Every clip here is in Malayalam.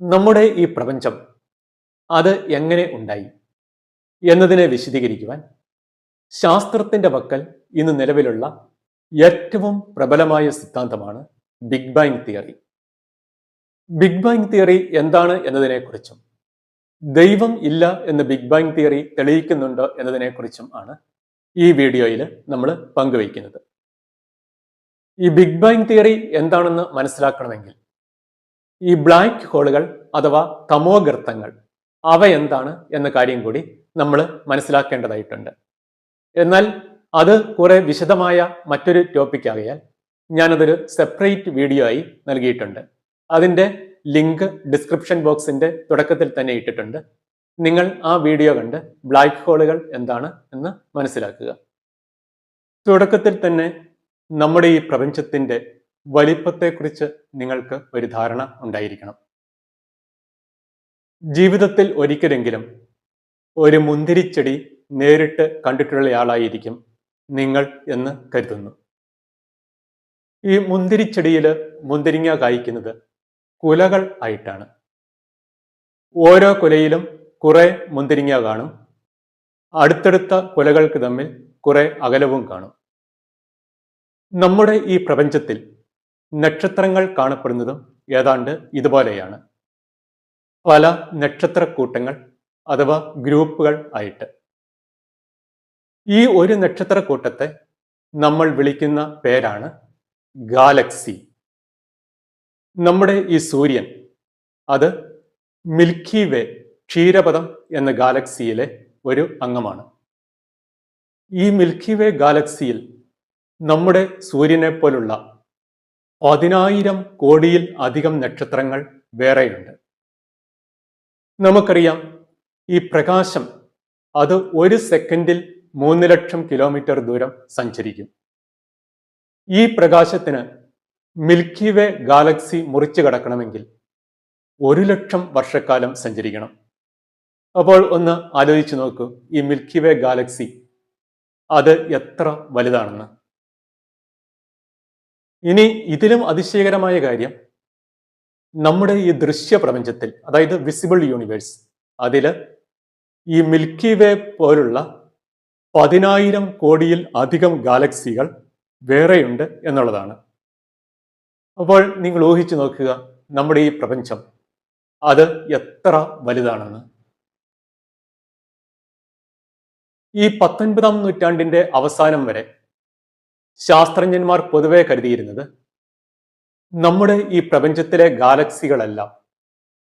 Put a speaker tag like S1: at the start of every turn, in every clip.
S1: നമ്മുടെ ഈ പ്രപഞ്ചം അത് എങ്ങനെ ഉണ്ടായി എന്നതിനെ വിശദീകരിക്കുവാൻ ശാസ്ത്രത്തിന്റെ വക്കൽ ഇന്ന് നിലവിലുള്ള ഏറ്റവും പ്രബലമായ സിദ്ധാന്തമാണ് big bang theory big bang theory എന്താണ് എന്നതിനെക്കുറിച്ചും ദൈവം ഇല്ല എന്ന് ബിഗ് ബാങ് തിയറി തെളിയിക്കുന്നുണ്ടോ എന്നതിനെക്കുറിച്ചും ആണ് ഈ വീഡിയോയിൽ നമ്മൾ പങ്കുവയ്ക്കുന്നത്. ഈ ബിഗ് ബാങ് തിയറി എന്താണെന്ന് മനസ്സിലാക്കണമെങ്കിൽ ഈ ബ്ലാക്ക് ഹോളുകൾ അഥവാ തമോഗർത്തങ്ങൾ അവ എന്താണ് എന്ന കാര്യം കൂടി നമ്മൾ മനസ്സിലാക്കേണ്ടതായിട്ടുണ്ട്. എന്നാൽ അത് കുറെ വിശദമായ മറ്റൊരു ടോപ്പിക് ആകയാൽ ഞാനതൊരു സെപ്പറേറ്റ് വീഡിയോ ആയി നൽകിയിട്ടുണ്ട്. അതിന്റെ ലിങ്ക് ഡിസ്ക്രിപ്ഷൻ ബോക്സിന്റെ തുടക്കത്തിൽ തന്നെ ഇട്ടിട്ടുണ്ട്. നിങ്ങൾ ആ വീഡിയോ കണ്ട് ബ്ലാക്ക് ഹോളുകൾ എന്താണ് എന്ന് മനസ്സിലാക്കുക. തുടക്കത്തിൽ തന്നെ നമ്മുടെ ഈ പ്രപഞ്ചത്തിന്റെ വലിപ്പത്തെക്കുറിച്ച് നിങ്ങൾക്ക് ഒരു ധാരണ ഉണ്ടായിരിക്കണം. ജീവിതത്തിൽ ഒരിക്കലെങ്കിലും ഒരു മുന്തിരിച്ചെടി നേരിട്ട് കണ്ടിട്ടുള്ളയാളായിരിക്കും നിങ്ങൾ എന്ന് കരുതുന്നു. ഈ മുന്തിരിച്ചെടിയിൽ മുന്തിരിങ്ങ കായ്ക്കുന്നത് കുലകൾ ആയിട്ടാണ്. ഓരോ കുലയിലും കുറെ മുന്തിരിങ്ങ കാണും. അടുത്തടുത്ത കുലകൾക്ക് തമ്മിൽ കുറെ അകലവും കാണും. നമ്മുടെ ഈ പ്രപഞ്ചത്തിൽ നക്ഷത്രങ്ങൾ കാണപ്പെടുന്നതും ഏതാണ്ട് ഇതുപോലെയാണ്. പല നക്ഷത്രക്കൂട്ടങ്ങൾ അഥവാ ഗ്രൂപ്പുകൾ ആയിട്ട്. ഈ ഒരു നക്ഷത്രക്കൂട്ടത്തെ നമ്മൾ വിളിക്കുന്ന പേരാണ് ഗാലക്സി. നമ്മുടെ ഈ സൂര്യൻ അത് മിൽക്കി വേ ക്ഷീരപഥം എന്ന ഗാലക്സിയിലെ ഒരു അംഗമാണ്. ഈ മിൽക്കി വേ ഗാലക്സിയിൽ നമ്മുടെ സൂര്യനെ പോലുള്ള പതിനായിരം കോടിയിൽ അധികം നക്ഷത്രങ്ങൾ വേറെയുണ്ട്. നമുക്കറിയാം ഈ പ്രകാശം അത് ഒരു സെക്കൻഡിൽ മൂന്ന് ലക്ഷം കിലോമീറ്റർ ദൂരം സഞ്ചരിക്കും. ഈ പ്രകാശത്തിന് മിൽക്കി വേ ഗാലക്സി മുറിച്ചു കടക്കണമെങ്കിൽ ഒരു ലക്ഷം വർഷക്കാലം സഞ്ചരിക്കണം. അപ്പോൾ ഒന്ന് ആലോചിച്ചു നോക്കൂ ഈ മിൽക്കി വേ ഗാലക്സി അത് എത്ര വലുതാണെന്ന്. ഇനി ഇതിലും അതിശയകരമായ കാര്യം നമ്മുടെ ഈ ദൃശ്യ പ്രപഞ്ചത്തിൽ അതായത് വിസിബിൾ യൂണിവേഴ്സ് അതിൽ ഈ മിൽക്കി വേ പോലുള്ള പതിനായിരം കോടിയിൽ അധികം ഗാലക്സികൾ വേറെയുണ്ട് എന്നുള്ളതാണ്. അപ്പോൾ നിങ്ങൾ ഊഹിച്ചു നോക്കുക നമ്മുടെ ഈ പ്രപഞ്ചം അത് എത്ര വലുതാണെന്ന്. ഈ പത്തൊൻപതാം നൂറ്റാണ്ടിന്റെ അവസാനം വരെ ശാസ്ത്രജ്ഞന്മാർ പൊതുവെ കരുതിയിരുന്നത് നമ്മുടെ ഈ പ്രപഞ്ചത്തിലെ ഗാലക്സികളെല്ലാം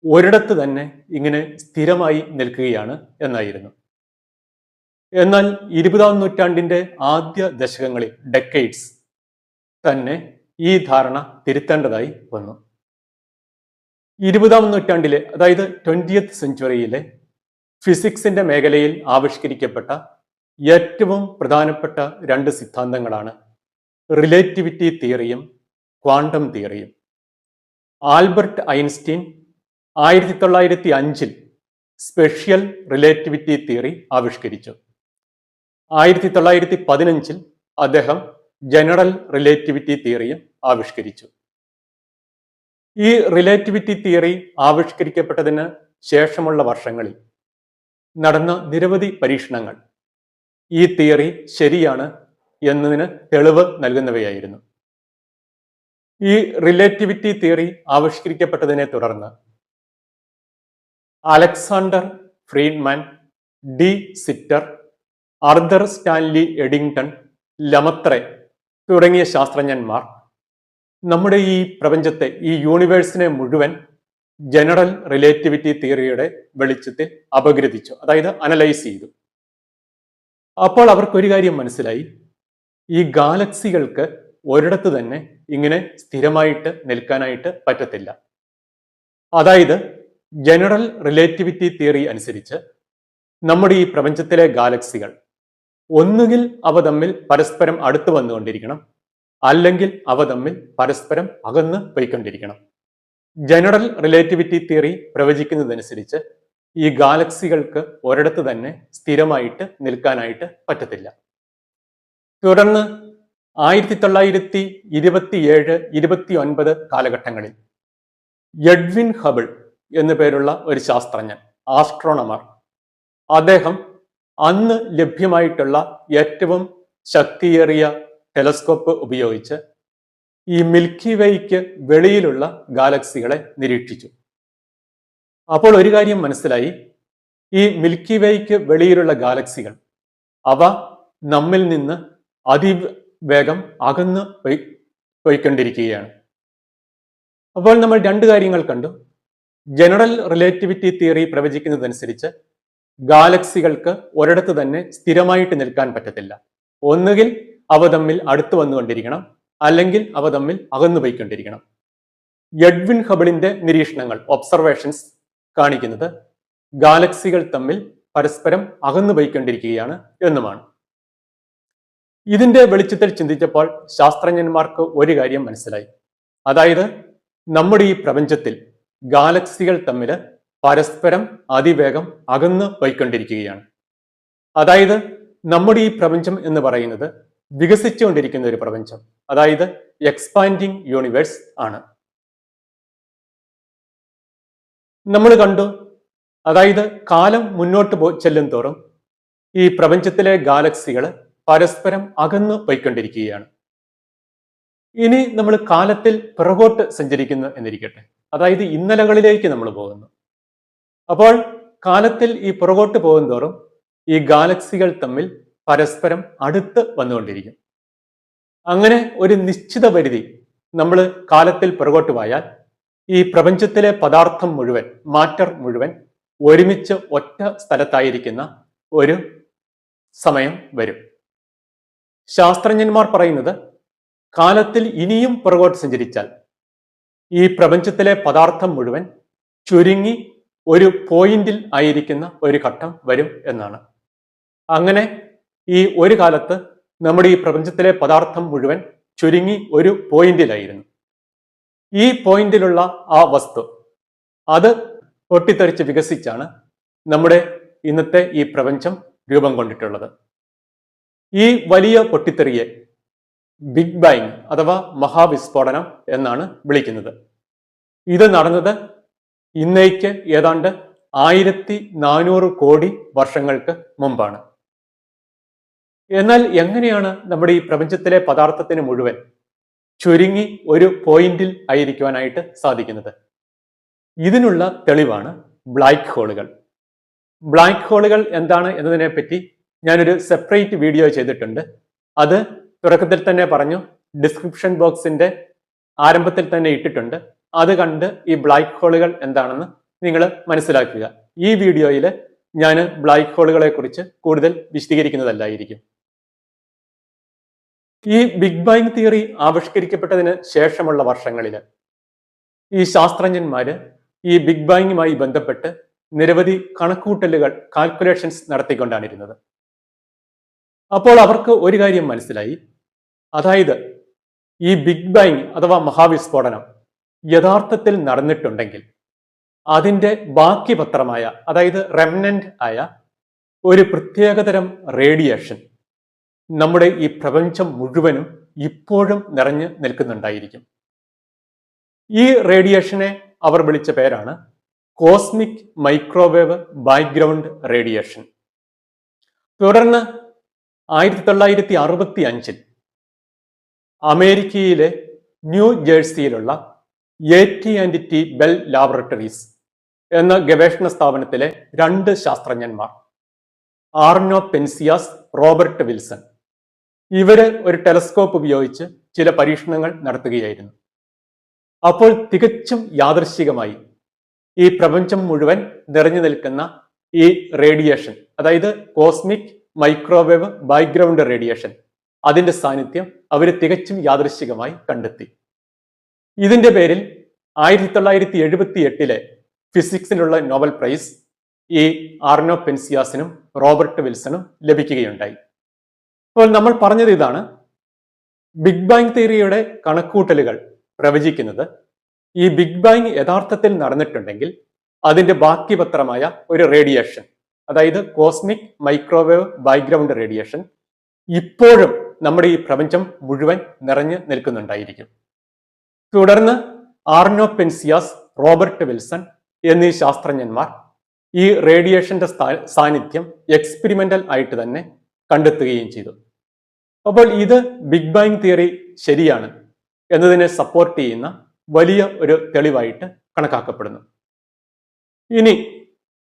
S1: ഒരിടത്ത് തന്നെ ഇങ്ങനെ സ്ഥിരമായി നിൽക്കുകയാണ് എന്നായിരുന്നു. എന്നാൽ ഇരുപതാം നൂറ്റാണ്ടിന്റെ ആദ്യ ദശകങ്ങളിൽ ഡെക്കേഡ്സ് തന്നെ ഈ ധാരണ തിരുത്തേണ്ടതായി വന്നു. ഇരുപതാം നൂറ്റാണ്ടിലെ അതായത് ട്വന്റിയത്ത് സെഞ്ചുറിയിലെ ഫിസിക്സിന്റെ മേഖലയിൽ ആവിഷ്കരിക്കപ്പെട്ട ഏറ്റവും പ്രധാനപ്പെട്ട രണ്ട് സിദ്ധാന്തങ്ങളാണ് റിലേറ്റിവിറ്റി തിയറിയും ക്വാണ്ടം തിയറിയും ആൽബർട്ട് ഐൻസ്റ്റീൻ ആയിരത്തി തൊള്ളായിരത്തി അഞ്ചിൽ സ്പെഷ്യൽ റിലേറ്റിവിറ്റി തിയറി ആവിഷ്കരിച്ചു. ആയിരത്തി തൊള്ളായിരത്തി പതിനഞ്ചിൽ അദ്ദേഹം ജനറൽ റിലേറ്റിവിറ്റി തിയറിയും ആവിഷ്കരിച്ചു. ഈ റിലേറ്റിവിറ്റി തിയറി ആവിഷ്കരിക്കപ്പെട്ടതിന് ശേഷമുള്ള വർഷങ്ങളിൽ നടന്ന നിരവധി പരീക്ഷണങ്ങൾ. ഈ തിയറി ശരിയാണ് എന്നതിന് തെളിവ് നൽകുന്നവയായിരുന്നു. ഈ റിലേറ്റിവിറ്റി തിയറി ആവിഷ്കരിക്കപ്പെട്ടതിനെ തുടർന്ന് Alexander Friedmann de Sitter Arthur Stanley Eddington Lemaitre തുടങ്ങിയ ശാസ്ത്രജ്ഞന്മാർ നമ്മുടെ ഈ പ്രപഞ്ചത്തെ ഈ യൂണിവേഴ്സിനെ മുഴുവൻ ജനറൽ റിലേറ്റിവിറ്റി തിയറിയുടെ വെളിച്ചത്തിൽ അപഗ്രഥിച്ചു അതായത് അനലൈസ് ചെയ്തു. അപ്പോൾ അവർക്കൊരു കാര്യം മനസ്സിലായി. ഈ ഗാലക്സികൾക്ക് ഒരിടത്ത് തന്നെ ഇങ്ങനെ സ്ഥിരമായിട്ട് നിൽക്കാനായിട്ട് പറ്റത്തില്ല. അതായത് ജനറൽ റിലേറ്റിവിറ്റി തിയറി അനുസരിച്ച് നമ്മുടെ ഈ പ്രപഞ്ചത്തിലെ ഗാലക്സികൾ ഒന്നുകിൽ അവ തമ്മിൽ പരസ്പരം അടുത്ത് വന്നുകൊണ്ടിരിക്കണം അല്ലെങ്കിൽ അവ തമ്മിൽ പരസ്പരം അകന്ന് പോയിക്കൊണ്ടിരിക്കണം. ജനറൽ റിലേറ്റിവിറ്റി തിയറി പ്രവചിക്കുന്നതനുസരിച്ച് ഈ ഗാലക്സികൾക്ക് ഒരിടത്ത് തന്നെ സ്ഥിരമായിട്ട് നിൽക്കാനായിട്ട് പറ്റത്തില്ല. തുടർന്ന് ആയിരത്തി തൊള്ളായിരത്തി ഇരുപത്തിയേഴ് ഇരുപത്തി ഒൻപത് കാലഘട്ടങ്ങളിൽ എഡ്വിൻ ഹബിൾ എന്നു പേരുള്ള ഒരു ശാസ്ത്രജ്ഞൻ ആസ്ട്രോണമർ. അദ്ദേഹം അന്ന് ലഭ്യമായിട്ടുള്ള ഏറ്റവും ശക്തിയേറിയ ടെലസ്കോപ്പ് ഉപയോഗിച്ച് ഈ മിൽക്കി വേയ്ക്ക് വെളിയിലുള്ള ഗാലക്സികളെ നിരീക്ഷിച്ചു. അപ്പോൾ ഒരു കാര്യം മനസ്സിലായി. ഈ മിൽക്കി വേയ്ക്ക് വെളിയിലുള്ള ഗാലക്സികൾ അവ നമ്മിൽ നിന്ന് അതിവേഗം അകന്ന് പോയി പോയിക്കൊണ്ടിരിക്കുകയാണ്. അപ്പോൾ നമ്മൾ രണ്ട് കാര്യങ്ങൾ കണ്ടു. ജനറൽ റിലേറ്റിവിറ്റി തിയറി പ്രവചിക്കുന്നതനുസരിച്ച് ഗാലക്സികൾക്ക് ഒരിടത്ത് തന്നെ സ്ഥിരമായിട്ട് നിൽക്കാൻ പറ്റത്തില്ല. ഒന്നുകിൽ അവ തമ്മിൽ അടുത്ത് വന്നുകൊണ്ടിരിക്കണം അല്ലെങ്കിൽ അവ തമ്മിൽ അകന്നു പോയിക്കൊണ്ടിരിക്കണം. എഡ്വിൻ ഹബിളിന്റെ നിരീക്ഷണങ്ങൾ ഒബ്സർവേഷൻസ് കാണിക്കുന്നത് ഗാലക്സികൾ തമ്മിൽ പരസ്പരം അകന്നു പോയിക്കൊണ്ടിരിക്കുകയാണ് എന്നുമാണ്. ഇതിന്റെ വെളിച്ചത്തിൽ ചിന്തിച്ചപ്പോൾ ശാസ്ത്രജ്ഞന്മാർക്ക് ഒരു കാര്യം മനസ്സിലായി. അതായത് നമ്മുടെ ഈ പ്രപഞ്ചത്തിൽ ഗാലക്സികൾ തമ്മിൽ പരസ്പരം അതിവേഗം അകന്ന് പോയിക്കൊണ്ടിരിക്കുകയാണ്. അതായത് നമ്മുടെ ഈ പ്രപഞ്ചം എന്ന് പറയുന്നത് വികസിച്ചുകൊണ്ടിരിക്കുന്ന ഒരു പ്രപഞ്ചം. അതായത് എക്സ്പാൻഡിങ് യൂണിവേഴ്സ് ആണ്. നമ്മൾ കണ്ടു അതായത് കാലം മുന്നോട്ട് ചെല്ലും തോറും ഈ പ്രപഞ്ചത്തിലെ ഗാലക്സികൾ പരസ്പരം അകന്നു പോയിക്കൊണ്ടിരിക്കുകയാണ്. ഇനി നമ്മൾ കാലത്തിൽ പിറകോട്ട് സഞ്ചരിക്കുന്നു എന്നിരിക്കട്ടെ. അതായത് ഇന്നലകളിലേക്ക് നമ്മൾ പോകുന്നു. അപ്പോൾ കാലത്തിൽ ഈ പുറകോട്ട് പോകുന്തോറും ഈ ഗാലക്സികൾ തമ്മിൽ പരസ്പരം അടുത്ത് വന്നുകൊണ്ടിരിക്കും. അങ്ങനെ ഒരു നിശ്ചിത പരിധി നമ്മൾ കാലത്തിൽ പുറകോട്ട് പോയാൽ ഈ പ്രപഞ്ചത്തിലെ പദാർത്ഥം മുഴുവൻ മാറ്റർ മുഴുവൻ ഒരുമിച്ച് ഒറ്റ സ്ഥലത്തായിരിക്കുന്ന ഒരു സമയം വരും. ശാസ്ത്രജ്ഞന്മാർ പറയുന്നത് കാലത്തിൽ ഇനിയും പുറകോട്ട് സഞ്ചരിച്ചാൽ ഈ പ്രപഞ്ചത്തിലെ പദാർത്ഥം മുഴുവൻ ചുരുങ്ങി ഒരു പോയിന്റിൽ ആയിരിക്കുന്ന ഒരു ഘട്ടം വരും എന്നാണ്. അങ്ങനെ ഈ ഒരു കാലത്ത് നമ്മുടെ ഈ പ്രപഞ്ചത്തിലെ പദാർത്ഥം മുഴുവൻ ചുരുങ്ങി ഒരു പോയിന്റിലായിരുന്നു. ഈ പോയിന്റിലുള്ള ആ വസ്തു അത് പൊട്ടിത്തെറിച്ച് വികസിച്ചാണ് നമ്മുടെ ഇന്നത്തെ ഈ പ്രപഞ്ചം രൂപം കൊണ്ടിട്ടുള്ളത്. ഈ വലിയ പൊട്ടിത്തെറിയെ ബിഗ് ബാങ് അഥവാ മഹാവിസ്ഫോടനം എന്നാണ് വിളിക്കുന്നത്. ഇത് നടന്നത് ഇന്നേക്ക് ഏതാണ്ട് ആയിരത്തി നാനൂറ് കോടി വർഷങ്ങൾക്ക് മുമ്പാണ്. എന്നാൽ എങ്ങനെയാണ് നമ്മുടെ ഈ പ്രപഞ്ചത്തിലെ പദാർത്ഥത്തിന് മുഴുവൻ ചുരുങ്ങി ഒരു പോയിന്റിൽ ആയിരിക്കുവാനായിട്ട് സാധിക്കുന്നത്? ഇതിനുള്ള തെളിവാണ് ബ്ലാക്ക് ഹോളുകൾ. ബ്ലാക്ക് ഹോളുകൾ എന്താണ് എന്നതിനെ പറ്റി ഞാനൊരു സെപ്പറേറ്റ് വീഡിയോ ചെയ്തിട്ടുണ്ട്. അത് തുടക്കത്തിൽ തന്നെ പറഞ്ഞു ഡിസ്ക്രിപ്ഷൻ ബോക്സിന്റെ ആരംഭത്തിൽ തന്നെ ഇട്ടിട്ടുണ്ട്. അത് കണ്ട് ഈ ബ്ലാക്ക് ഹോളുകൾ എന്താണെന്ന് നിങ്ങൾ മനസ്സിലാക്കുക. ഈ വീഡിയോയിൽ ഞാൻ ബ്ലാക്ക് ഹോളുകളെ കുറിച്ച് കൂടുതൽ വിശദീകരിക്കുന്നതല്ലായിരിക്കും. ഈ ബിഗ് ബാങ് തിയറി ആവിഷ്കരിക്കപ്പെട്ടതിന് ശേഷമുള്ള വർഷങ്ങളിൽ ഈ ശാസ്ത്രജ്ഞന്മാര് ഈ ബിഗ് ബാങ്ങുമായി ബന്ധപ്പെട്ട് നിരവധി കണക്കൂട്ടലുകൾ കാൽക്കുലേഷൻസ് നടത്തിക്കൊണ്ടാണിരുന്നത് അപ്പോൾ അവർക്ക് ഒരു കാര്യം മനസ്സിലായി. അതായത് ഈ ബിഗ് ബാങ് അഥവാ മഹാവിസ്ഫോടനം യഥാർത്ഥത്തിൽ നടന്നിട്ടുണ്ടെങ്കിൽ അതിന്റെ ബാക്കി പത്രമായ അതായത് റെമനന്റ് ആയ ഒരു പ്രത്യേകതരം റേഡിയേഷൻ നമ്മുടെ ഈ പ്രപഞ്ചം മുഴുവനും ഇപ്പോഴും നിറഞ്ഞു നിൽക്കുന്നുണ്ടായിരിക്കും. ഈ റേഡിയേഷനെ അവർ വിളിച്ച പേരാണ് കോസ്മിക് മൈക്രോവേവ് ബാക്ക്ഗ്രൗണ്ട് റേഡിയേഷൻ തുടർന്ന് ആയിരത്തി തൊള്ളായിരത്തി അറുപത്തി അഞ്ചിൽ അമേരിക്കയിലെ new ജേഴ്സിയിലുള്ള A T and T Bell laboratories എന്ന ഗവേഷണ സ്ഥാപനത്തിലെ രണ്ട് ശാസ്ത്രജ്ഞന്മാർ ആർണോ പെൻസിയാസ് റോബർട്ട് വിൽസൺ. ഇവർ ഒരു ടെലസ്കോപ്പ് ഉപയോഗിച്ച് ചില പരീക്ഷണങ്ങൾ നടത്തുകയായിരുന്നു. അപ്പോൾ തികച്ചും യാദൃശികമായി ഈ പ്രപഞ്ചം മുഴുവൻ നിറഞ്ഞു നിൽക്കുന്ന ഈ റേഡിയേഷൻ അതായത് കോസ്മിക് മൈക്രോവേവ് ബാക്ക്ഗ്രൗണ്ട് റേഡിയേഷൻ. അതിന്റെ സാന്നിധ്യം അവർ തികച്ചും യാദൃശ്ചികമായി കണ്ടെത്തി. ഇതിന്റെ പേരിൽ ആയിരത്തി തൊള്ളായിരത്തി എഴുപത്തി എട്ടിലെ ഫിസിക്സിനുള്ള നോബൽ പ്രൈസ് ഈ ആർനോ പെൻസിയാസിനും റോബർട്ട് വിൽസണും ലഭിക്കുകയുണ്ടായി. അപ്പോൾ നമ്മൾ പറഞ്ഞത് ഇതാണ്. ബിഗ് ബാങ് തിയറിയുടെ കണക്കൂട്ടലുകൾ പ്രവചിക്കുന്നത് ഈ ബിഗ് ബാങ് യഥാർത്ഥത്തിൽ നടന്നിട്ടുണ്ടെങ്കിൽ അതിന്റെ ബാക്കി പത്രമായ ഒരു റേഡിയേഷൻ അതായത് കോസ്മിക് മൈക്രോവേവ് ബാക്ക്ഗ്രൗണ്ട് റേഡിയേഷൻ ഇപ്പോഴും നമ്മുടെ ഈ പ്രപഞ്ചം മുഴുവൻ നിറഞ്ഞു നിൽക്കുന്നുണ്ടായിരിക്കും. തുടർന്ന് ആർനോ പെൻസിയാസ് റോബർട്ട് വിൽസൺ എന്നീ ശാസ്ത്രജ്ഞന്മാർ ഈ റേഡിയേഷന്റെ സാന്നിധ്യം എക്സ്പെരിമെന്റൽ ആയിട്ട് തന്നെ കണ്ടെത്തുകയും ചെയ്തു. അപ്പോൾ ഇത് ബിഗ് ബാങ് തിയറി ശരിയാണ് എന്നതിനെ സപ്പോർട്ട് ചെയ്യുന്ന വലിയ ഒരു തെളിവായിട്ട് കണക്കാക്കപ്പെടുന്നു. ഇനി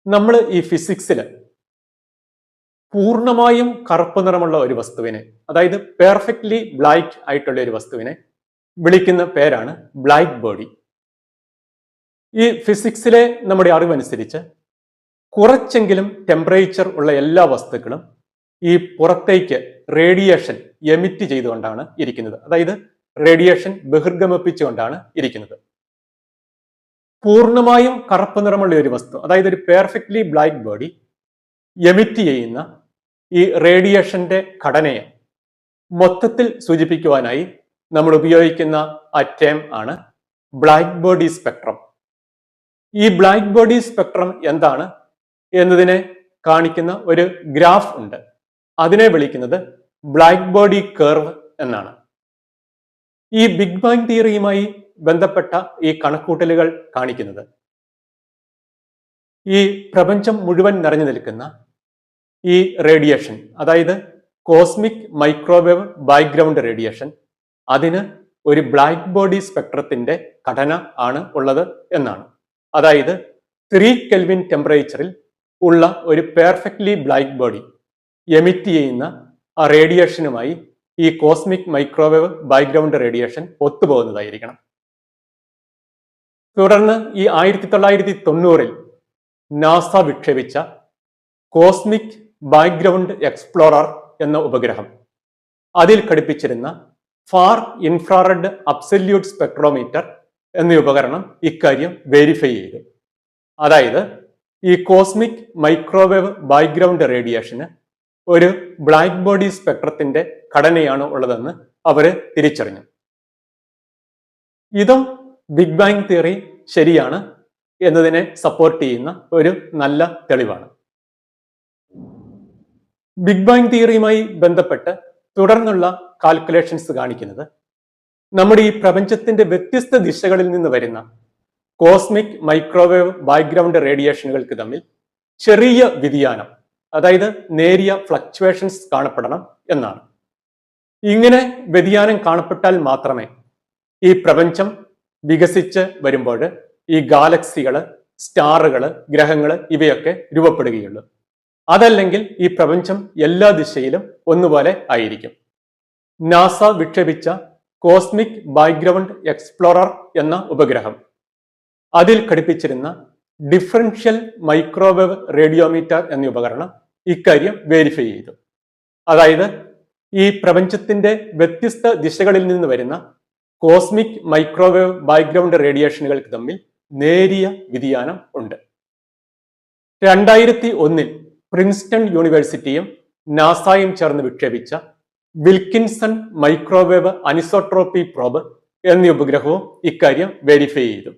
S1: നമ്മൾ ഈ ഫിസിക്സിൽ പൂർണമായും കറുപ്പ് നിറമുള്ള ഒരു വസ്തുവിനെ അതായത് പെർഫെക്റ്റ്ലി ബ്ലാക്ക് ആയിട്ടുള്ള ഒരു വസ്തുവിനെ വിളിക്കുന്ന പേരാണ് ബ്ലാക്ക് ബോഡി ഈ ഫിസിക്സിലെ നമ്മുടെ അറിവനുസരിച്ച് കുറച്ചെങ്കിലും ടെമ്പറേച്ചർ ഉള്ള എല്ലാ വസ്തുക്കളും ഈ പുറത്തേക്ക് റേഡിയേഷൻ എമിറ്റ് ചെയ്തുകൊണ്ടാണ് ഇരിക്കുന്നത്. അതായത് റേഡിയേഷൻ ബഹിർഗമിപ്പിച്ചുകൊണ്ടാണ് ഇരിക്കുന്നത്. പൂർണമായും കറുപ്പ് നിറമുള്ള ഒരു വസ്തു അതായത് ഒരു പെർഫെക്റ്റ്ലി ബ്ലാക്ക് ബോഡി എമിറ്റ് ചെയ്യുന്ന ഈ റേഡിയേഷന്റെ ഘടനയെ മൊത്തത്തിൽ സൂചിപ്പിക്കുവാനായി നമ്മൾ ഉപയോഗിക്കുന്ന ആ ടേം ആണ് ബ്ലാക്ക് ബോഡി സ്പെക്ട്രം ഈ ബ്ലാക്ക് ബോഡി സ്പെക്ട്രം എന്താണ് എന്നതിനെ കാണിക്കുന്ന ഒരു ഗ്രാഫ് ഉണ്ട്. അതിനെ വിളിക്കുന്നത് ബ്ലാക്ക് ബോഡി കർവ് എന്നാണ്. ഈ ബിഗ് ബാങ് തിയറിയുമായി ബന്ധപ്പെട്ട ഈ കണക്കൂട്ടലുകൾ കാണിക്കുന്നത്. ഈ പ്രപഞ്ചം മുഴുവൻ നിറഞ്ഞു നിൽക്കുന്ന ഈ റേഡിയേഷൻ അതായത് കോസ്മിക് മൈക്രോവേവ് ബാക്ക്ഗ്രൗണ്ട് റേഡിയേഷൻ അതിന് ഒരു ബ്ലാക്ക് ബോഡി സ്പെക്ട്രത്തിന്റെ ഘടന ആണ് ഉള്ളത് എന്നാണ്. അതായത് ത്രീ കെൽവിൻ ടെമ്പറേച്ചറിൽ ഉള്ള ഒരു പെർഫെക്റ്റ്ലി ബ്ലാക്ക് ബോഡി എമിറ്റ് ചെയ്യുന്ന ആ റേഡിയേഷനുമായി ഈ കോസ്മിക് മൈക്രോവേവ് ബാക്ക്ഗ്രൗണ്ട് റേഡിയേഷൻ ഒത്തുപോകുന്നതായിരിക്കണം. തുടർന്ന് ഈ ആയിരത്തി തൊള്ളായിരത്തി തൊണ്ണൂറിൽ നാസ വിക്ഷേപിച്ച കോസ്മിക് ബാക്ക്ഗ്രൗണ്ട് എക്സ്പ്ലോറർ എന്ന ഉപഗ്രഹം. അതിൽ ഘടിപ്പിച്ചിരുന്ന ഫാർ ഇൻഫ്രാറെഡ് അബ്സല്യൂട്ട് സ്പെക്ട്രോമീറ്റർ എന്ന ഉപകരണം ഇക്കാര്യം വെരിഫൈ ചെയ്തു. അതായത് ഈ കോസ്മിക് മൈക്രോവേവ് ബാക്ക്ഗ്രൗണ്ട് റേഡിയേഷന് ഒരു ബ്ലാക്ക് ബോഡി സ്പെക്ട്രത്തിന്റെ ഘടനയാണ് ഉള്ളതെന്ന് അവർ തിരിച്ചറിഞ്ഞു. ഇതും ബിഗ് ബാങ് തിയറി ശരിയാണ് എന്നതിനെ സപ്പോർട്ട് ചെയ്യുന്ന ഒരു നല്ല തെളിവാണ്. ബിഗ് ബാങ് തിയറിയുമായി ബന്ധപ്പെട്ട് തുടർന്നുള്ള കാൽക്കുലേഷൻസ് കാണിക്കുന്നത് നമ്മുടെ ഈ പ്രപഞ്ചത്തിന്റെ വ്യത്യസ്ത ദിശകളിൽ നിന്ന് വരുന്ന കോസ്മിക് മൈക്രോവേവ് ബാക്ക്ഗ്രൗണ്ട് റേഡിയേഷനുകൾക്ക് തമ്മിൽ ചെറിയ വ്യതിയാനം അതായത് നേരിയ ഫ്ലക്ച്വേഷൻസ് കാണപ്പെടണം എന്നാണ്. ഇങ്ങനെ വ്യതിയാനം കാണപ്പെട്ടാൽ മാത്രമേ ഈ പ്രപഞ്ചം വികസിച്ച് വരുമ്പോൾ ഈ ഗാലക്സികൾ സ്റ്റാറുകൾ ഗ്രഹങ്ങൾ ഇവയൊക്കെ രൂപപ്പെടുകയുള്ളൂ. അതല്ലെങ്കിൽ ഈ പ്രപഞ്ചം എല്ലാ ദിശയിലും ഒന്നുപോലെ ആയിരിക്കും. നാസ വിക്ഷേപിച്ച കോസ്മിക് ബാക്ക്ഗ്രൗണ്ട് എക്സ്പ്ലോറർ എന്ന ഉപഗ്രഹം. അതിൽ ഘടിപ്പിച്ചിരുന്ന ഡിഫറൻഷ്യൽ മൈക്രോവേവ് റേഡിയോമീറ്റർ എന്ന ഉപകരണം ഇക്കാര്യം വെരിഫൈ ചെയ്തു. അതായത് ഈ പ്രപഞ്ചത്തിന്റെ വ്യത്യസ്ത ദിശകളിൽ നിന്ന് വരുന്ന കോസ്മിക് മൈക്രോവേവ് ബാക്ക്ഗ്രൗണ്ട് റേഡിയേഷനുകൾക്ക് തമ്മിൽ നേരിയ വ്യതിയാനം ഉണ്ട്. രണ്ടായിരത്തി ഒന്നിൽ പ്രിൻസ്റ്റൺ യൂണിവേഴ്സിറ്റിയും നാസായും ചേർന്ന് വിക്ഷേപിച്ച വിൽക്കിൻസൺ മൈക്രോവേവ് അനിസോട്രോപ്പി പ്രോബ് എന്നീ ഉപഗ്രഹവും ഇക്കാര്യം വെരിഫൈ ചെയ്തു.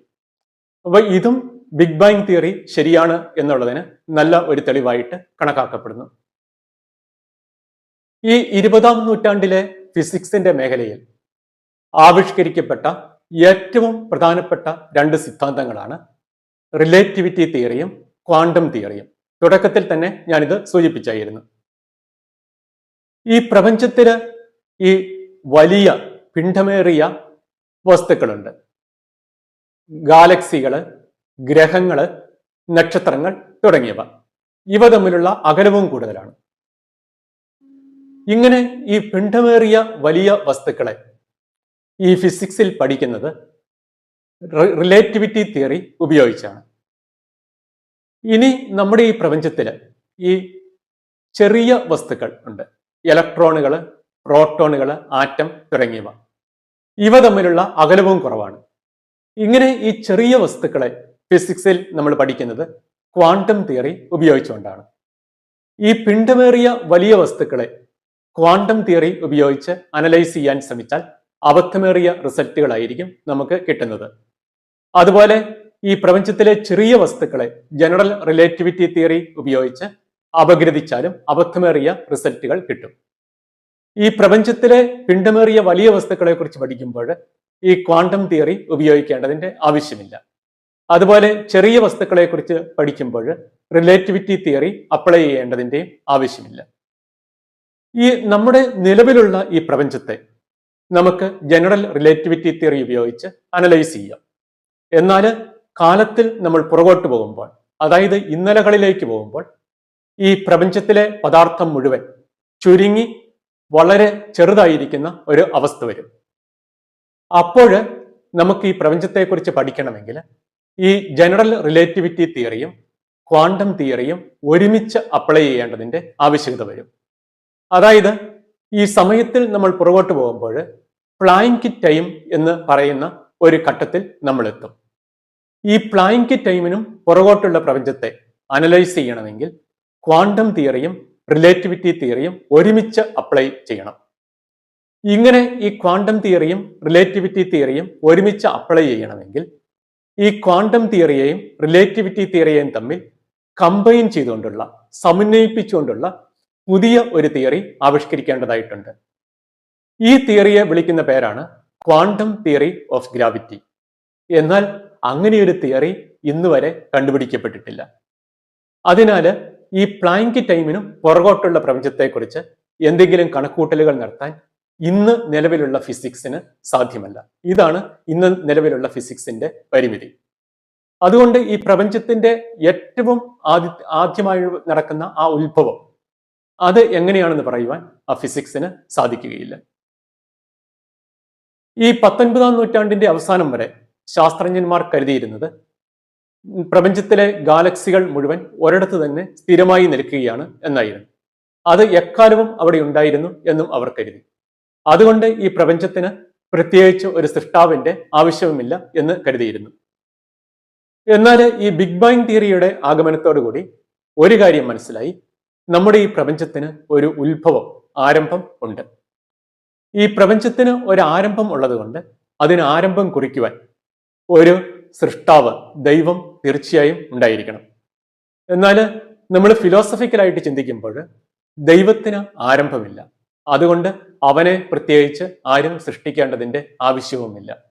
S1: അപ്പൊ ഇതും ബിഗ് ബാങ് തിയറി ശരിയാണ് എന്നുള്ളതിന് നല്ല ഒരു തെളിവായിട്ട് കണക്കാക്കപ്പെടുന്നു. ഈ ഇരുപതാം നൂറ്റാണ്ടിലെ ഫിസിക്സിന്റെ മേഖലയിൽ ആവിഷ്കരിക്കപ്പെട്ട ഏറ്റവും പ്രധാനപ്പെട്ട രണ്ട് സിദ്ധാന്തങ്ങളാണ് റിലേറ്റിവിറ്റി തിയറിയും ക്വാണ്ടം തിയറിയും. തുടക്കത്തിൽ തന്നെ ഞാനിത് സൂചിപ്പിച്ചായിരുന്നു. ഈ പ്രപഞ്ചത്തിൽ ഈ വലിയ പിണ്ഡമേറിയ വസ്തുക്കളുണ്ട്. ഗാലക്സികൾ ഗ്രഹങ്ങൾ നക്ഷത്രങ്ങൾ തുടങ്ങിയവ. ഇവ തമ്മിലുള്ള അകലവും കൂടുതലാണ്. ഇങ്ങനെ ഈ പിണ്ഡമേറിയ വലിയ വസ്തുക്കളെ ഈ ഫിസിക്സിൽ പഠിക്കുന്നത് റിലേറ്റിവിറ്റി തിയറി ഉപയോഗിച്ചാണ്. ഇനി നമ്മുടെ ഈ പ്രപഞ്ചത്തിൽ ഈ ചെറിയ വസ്തുക്കൾ ഉണ്ട്. ഇലക്ട്രോണുകൾ പ്രോട്ടോണുകൾ ആറ്റം തുടങ്ങിയവ. ഇവ തമ്മിലുള്ള അകലവും കുറവാണ്. ഇങ്ങനെ ഈ ചെറിയ വസ്തുക്കളെ ഫിസിക്സിൽ നമ്മൾ പഠിക്കുന്നത് ക്വാണ്ടം തിയറി ഉപയോഗിച്ചുകൊണ്ടാണ്. ഈ പിണ്ടമേറിയ വലിയ വസ്തുക്കളെ ക്വാണ്ടം തിയറി ഉപയോഗിച്ച് അനലൈസ് ചെയ്യാൻ ശ്രമിച്ചാൽ അബദ്ധമേറിയ റിസൾട്ടുകളായിരിക്കും നമുക്ക് കിട്ടുന്നത്. അതുപോലെ ഈ പ്രപഞ്ചത്തിലെ ചെറിയ വസ്തുക്കളെ ജനറൽ റിലേറ്റിവിറ്റി തിയറി ഉപയോഗിച്ച് അപഗ്രഥിച്ചാലും അബദ്ധമേറിയ റിസൾട്ടുകൾ കിട്ടും. ഈ പ്രപഞ്ചത്തിലെ പിണ്ടമേറിയ വലിയ വസ്തുക്കളെ കുറിച്ച് പഠിക്കുമ്പോൾ ഈ ക്വാണ്ടം തിയറി ഉപയോഗിക്കേണ്ടതിന്റെ ആവശ്യമില്ല. അതുപോലെ ചെറിയ വസ്തുക്കളെ കുറിച്ച് പഠിക്കുമ്പോൾ റിലേറ്റിവിറ്റി തിയറി അപ്ലൈ ചെയ്യേണ്ടതിന്റെയും ആവശ്യമില്ല. ഈ നമ്മുടെ നിലവിലുള്ള ഈ പ്രപഞ്ചത്തെ നമുക്ക് ജനറൽ റിലേറ്റിവിറ്റി തിയറി ഉപയോഗിച്ച് അനലൈസ് ചെയ്യാം. എന്നാൽ കാലത്തിൽ നമ്മൾ പുറകോട്ട് പോകുമ്പോൾ അതായത് ഇന്നലകളിലേക്ക് പോകുമ്പോൾ ഈ പ്രപഞ്ചത്തിലെ പദാർത്ഥം മുഴുവൻ ചുരുങ്ങി വളരെ ചെറുതായിരിക്കുന്ന ഒരു അവസ്ഥ വരും. അപ്പോൾ നമുക്ക് ഈ പ്രപഞ്ചത്തെക്കുറിച്ച് പഠിക്കണമെങ്കിൽ ഈ ജനറൽ റിലേറ്റിവിറ്റി തിയറിയും ക്വാണ്ടം തിയറിയും ഒരുമിച്ച് അപ്ലൈ ചെയ്യേണ്ടതിന്റെ ആവശ്യകത വരും. അതായത് ഈ സമയത്തിൽ നമ്മൾ പുറകോട്ട് പോകുമ്പോൾ പ്ലാങ്ക് ടൈം എന്ന് പറയുന്ന ഒരു ഘട്ടത്തിൽ നമ്മൾ എത്തും ഈ പ്ലാങ്ക് ടൈമിനും പുറകോട്ടുള്ള പ്രപഞ്ചത്തെ അനലൈസ് ചെയ്യണമെങ്കിൽ ക്വാണ്ടം തിയറിയും റിലേറ്റിവിറ്റി തിയറിയും ഒരുമിച്ച് അപ്ലൈ ചെയ്യണം. ഇങ്ങനെ ഈ ക്വാണ്ടം തിയറിയും റിലേറ്റിവിറ്റി തിയറിയും ഒരുമിച്ച് അപ്ലൈ ചെയ്യണമെങ്കിൽ ഈ ക്വാണ്ടം തിയറിയെയും റിലേറ്റിവിറ്റി തിയറിയെയും തമ്മിൽ കമ്പൈൻ ചെയ്തുകൊണ്ടുള്ള സമന്വയിപ്പിച്ചുകൊണ്ടുള്ള പുതിയ ഒരു തിയറി ആവിഷ്കരിക്കേണ്ടതായിട്ടുണ്ട്. ഈ തിയറിയെ വിളിക്കുന്ന പേരാണ് ക്വാണ്ടം തിയറി ഓഫ് ഗ്രാവിറ്റി. എന്നാൽ അങ്ങനെയൊരു തിയറി ഇന്ന് വരെ കണ്ടുപിടിക്കപ്പെട്ടിട്ടില്ല. അതിനാൽ ഈ പ്ലാങ്ക് ടൈമിനും പുറകോട്ടുള്ള പ്രപഞ്ചത്തെക്കുറിച്ച് എന്തെങ്കിലും കണക്കൂട്ടലുകൾ നടത്താൻ ഇന്ന് നിലവിലുള്ള ഫിസിക്സിന് സാധ്യമല്ല. ഇതാണ് ഇന്ന് നിലവിലുള്ള ഫിസിക്സിന്റെ പരിമിതി. അതുകൊണ്ട് ഈ പ്രപഞ്ചത്തിന്റെ ഏറ്റവും ആദ്യ ആദ്യമായി നടക്കുന്ന ആ ഉത്ഭവം അത് എങ്ങനെയാണെന്ന് പറയുവാൻ ആ ഫിസിക്സിന് സാധിക്കുകയില്ല. ഈ പത്തൊൻപതാം നൂറ്റാണ്ടിന്റെ അവസാനം വരെ ശാസ്ത്രജ്ഞന്മാർ കരുതിയിരുന്നത് പ്രപഞ്ചത്തിലെ ഗാലക്സികൾ മുഴുവൻ ഒരിടത്ത് തന്നെ സ്ഥിരമായി നിൽക്കുകയാണ് എന്നായിരുന്നു. അത് എക്കാലവും അവിടെ ഉണ്ടായിരുന്നു എന്നും അവർ കരുതി. അതുകൊണ്ട് ഈ പ്രപഞ്ചത്തിന് പ്രത്യേകിച്ച് ഒരു സൃഷ്ടാവിന്റെ ആവശ്യവുമില്ല എന്ന് കരുതിയിരുന്നു. എന്നാൽ ഈ ബിഗ് ബാങ് തിയറിയുടെ ആഗമനത്തോടുകൂടി ഒരു കാര്യം മനസ്സിലായി. നമ്മുടെ ഈ പ്രപഞ്ചത്തിന് ഒരു ഉത്ഭവം ആരംഭം ഉണ്ട്. ഈ പ്രപഞ്ചത്തിന് ഒരു ആരംഭം ഉള്ളതുകൊണ്ട് അതിന് ആരംഭം കുറിക്കുവാൻ ഒരു സൃഷ്ടാവ് ദൈവം തീർച്ചയായും ഉണ്ടായിരിക്കണം. എന്നാൽ നമ്മൾ ഫിലോസഫിക്കലായിട്ട് ചിന്തിക്കുമ്പോൾ ദൈവത്തിന് ആരംഭമില്ല. അതുകൊണ്ട് അവനെ പ്രത്യേകിച്ച് ആരും സൃഷ്ടിക്കേണ്ടതിന്റെ ആവശ്യവുമില്ല.